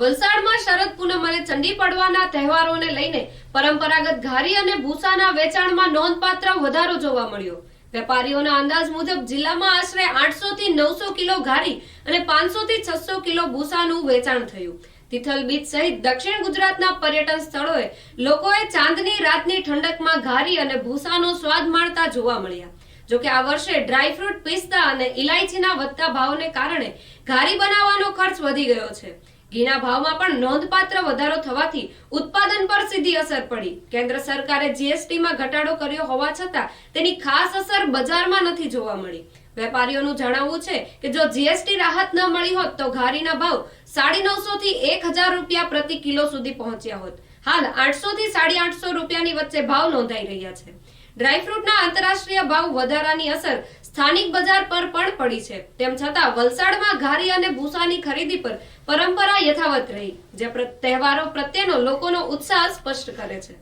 વલસાડમાં શરદ પૂનમ અને ચંડી પડવાના તહેવારોને લઈને પરંપરાગત ઘારી અને ભૂસાના વેચાણમાં નોંધપાત્ર વધારો જોવા મળ્યો. વેપારીઓના અંદાજ મુજબ જિલ્લામાં આશરે આઠસો થી નવસો કિલો ઘારી અને પાંચસો થી છસો કિલો ભૂસાનું વેચાણ થયું. તિથલ બીચ સહિત દક્ષિણ ગુજરાતના પર્યટન સ્થળોએ લોકોએ ચાંદની રાતની ઠંડકમાં ઘારી અને ભૂસાનો સ્વાદ માણતા જોવા મળ્યા. જોકે આ વર્ષે ડ્રાયફ્રૂટ, પિસ્તા અને ઇલાયચીના વધતા ભાવને કારણે ઘારી બનાવવાનો ખર્ચ વધી ગયો છે. ઘીના ભાવમાં પણ નોંધપાત્ર વધારો થવાથી ઉત્પાદન પર સીધી અસર પડી. કેન્દ્ર સરકારે જીએસટીમાં ઘટાડો કર્યો હોવા છતાં તેની ખાસ અસર બજારમાં નથી જોવા મળી. વેપારીઓનું જણાવવું છે કે જો જીએસટી રાહત ન મળી હોત તો ઘારીના ભાવ સાડી નવસો થી એક હજાર રૂપિયા પ્રતિ કિલો સુધી પહોંચ્યા હોત. હાલ આઠસો થી સાડી આઠસો રૂપિયાની વચ્ચે ભાવ નોંધાઈ રહ્યા છે. ડ્રાયફ્રૂટના આંતરરાષ્ટ્રીય ભાવ વધારાની અસર સ્થાનિક બજાર પર પણ પડી છે. તેમ છતાં વલસાડમાં ઘારી અને ભૂસાની ખરીદી પર પરંપરા યથાવત રહી, જે તહેવારો પ્રત્યેનો લોકોનો ઉત્સાહ સ્પષ્ટ કરે છે.